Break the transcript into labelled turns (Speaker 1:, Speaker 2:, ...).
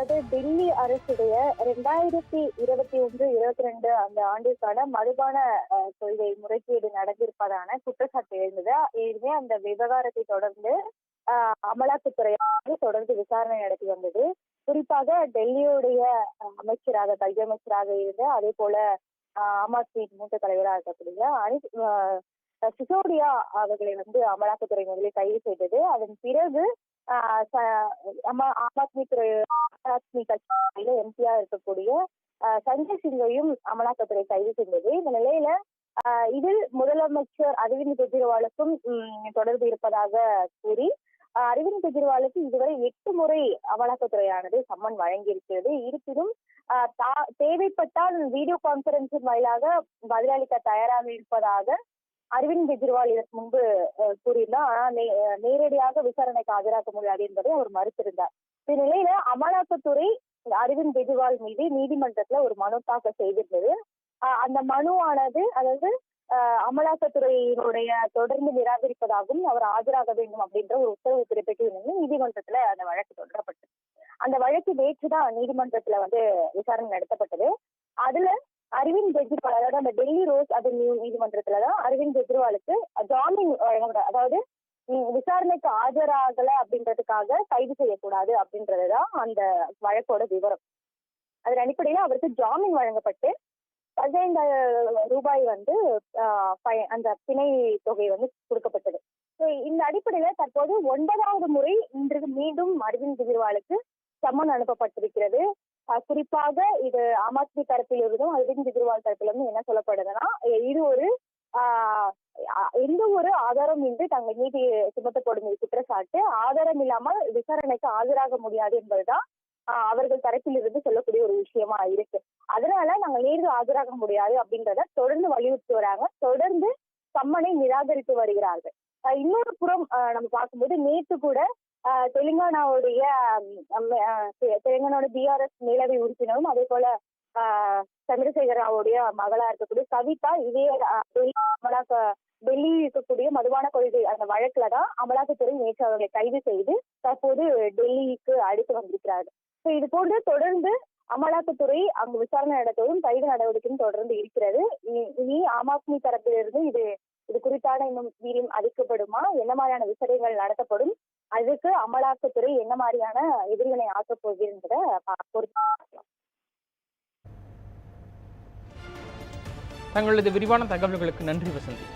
Speaker 1: அதாவது டெல்லி அரசுடைய ரெண்டாயிரத்தி இருபத்தி ஒன்று இருபத்தி ரெண்டு அந்த ஆண்டிற்கான மதுபான கொள்கை முறைகேடு நடந்திருப்பதான குற்றச்சாட்டு எழுந்தது. ஏற்கனவே அந்த விவகாரத்தை தொடர்ந்து அஹ், அமலாக்கத்துறை தொடர்ந்து விசாரணை நடத்தி வந்தது. குறிப்பாக டெல்லியுடைய அமைச்சராக கல்வி அமைச்சராக இருந்து அதே போல ஆம் ஆத்மி மூத்த தலைவராக இருக்கக்கூடிய அனி சிசோடியா அவர்களை வந்து அமலாக்கத்துறை முதலில் கைது செய்தது. அதன் பிறகு ஆமா- ஆம் ஆத்மி துறை ஆம் ஆத்மி கட்சியில எம்பியா இருக்கக்கூடிய ஆஹ் சஞ்சய் சிங்கையும் அமலாக்கத்துறை கைது செய்தது. இந்த நிலையில ஆஹ் இதில் முதலமைச்சர் அரவிந்த் கெஜ்ரிவாலுக்கும் தொடர்பு இருப்பதாக கூறி அரவிந்த் கெஜ்ரிவாலுக்கு இதுவரை எட்டு முறை அமலாக்கத்துறையானது சம்மன் வழங்கியிருக்கிறது. இருப்பினும் ஆஹ் தா- தேவைப்பட்டால் வீடியோ கான்பரன்சின் வாயிலாக பதிலளிக்க தயாராக இருப்பதாக அரவிந்த் கெஜ்ரிவால் இதற்கு முன்பு கூறியிருந்தார். ஆனா நேரடியாக விசாரணைக்கு ஆஜராக்க முடியாது என்பதை அவர் மறுத்திருந்தார். இந்நிலையில அமலாக்கத்துறை அரவிந்த் கெஜ்ரிவால் மீது நீதிமன்றத்துல ஒரு மனு தாக்கல் செய்திருந்தது. அந்த மனுவானது அதாவது அமலாக்கத்துறையினுடைய தொடர்ந்து நிராகரிப்பதாகவும் அவர் ஆஜராக வேண்டும் அப்படின்ற ஒரு உத்தரவு பிறப்பிட்டு நீதிமன்றத்துல அந்த வழக்கு தொடரப்பட்டது. அந்த வழக்கு நேற்று தான் நீதிமன்றத்துல வந்து விசாரணை நடத்தப்பட்டது. அதுல அரவிந்த் கெஜ்ரிவால் அதாவது அந்த டெல்லி ரோஸ் அது நீதிமன்றத்துலதான் அரவிந்த் கெஜ்ரிவாலுக்கு ஜாமீன் வழங்கப்பட அதாவது விசாரணைக்கு ஆஜராகல அப்படின்றதுக்காக கைது செய்யக்கூடாது அப்படின்றதுதான் அந்த வழக்கோட விவரம். அதன் அடிப்படையில அவருக்கு ஜாமீன் வழங்கப்பட்டு பதினைந்தாயிரம் ரூபாய் வந்து ஆஹ், அந்த பிணை தொகை வந்து கொடுக்கப்பட்டது. இந்த அடிப்படையில தற்போது ஒன்பதாவது முறை இன்று மீண்டும் அரவிந்த் கெஜ்ரிவாலுக்கு சம்மன் அனுப்பப்பட்டிருக்கிறது. குறிப்பாக இது ஆம் ஆத்மி தரப்பிலிருந்தும் அரவிந்த் கெஜ்ரிவால் தரப்பிலிருந்தும் என்ன சொல்லப்படுதுன்னா இது ஒரு ஆஹ் எந்த ஒரு ஆதாரம் இன்றி தங்கள் நீதி சுமத்தப்படும் இது குற்றச்சாட்டு. ஆதாரம் இல்லாமல் விசாரணைக்கு ஆஜராக முடியாது என்பதுதான் ஆஹ் அவர்கள் தரப்பிலிருந்து சொல்லக்கூடிய ஒரு விஷயமா இருக்கு. அதனால நாங்கள் நேரில் ஆஜராக முடியாது அப்படின்றத தொடர்ந்து வலியுறுத்தி வராங்க. தொடர்ந்து சம்மனை நிராகரித்து வருகிறார்கள். இன்னொரு புறம் நம்ம பார்க்கும்போது நேற்று கூட தெலுங்கானாவுடைய ஆஹ் தெலுங்கானாவோட பிஆர்எஸ் மேலவை உறுப்பினரும் அதே போல ஆஹ் சந்திரசேகர ராவுடைய மகளா இருக்கக்கூடிய கவிதா இதே அமலாக்க டெல்லி இருக்கக்கூடிய மதுபான கொள்கை அந்த வழக்குல தான் அமலாக்கத்துறை நேற்று அவர்களை கைது செய்து தற்போது டெல்லிக்கு அழைத்து வந்திருக்கிறார்கள். ஸோ இது போன்று தொடர்ந்து அமலாக்கத்துறை அங்கு விசாரணை நடத்தவும் கைது நடவடிக்கையும் தொடர்ந்து இருக்கிறது. இனி- இனி ஆம் ஆத்மி தரப்பிலிருந்து இது இது குறித்தான இன்னும் வீரியம் அளிக்கப்படுமா? என்ன மாதிரியான விசாரணைகள் நடத்தப்படும்? அதுக்கு அமலாக்கத்துறை என்ன மாதிரியான எதிர்வினை ஆக்கப் போகிறத
Speaker 2: தங்களது விரிவான தகவல்களுக்கு நன்றி வசந்தி.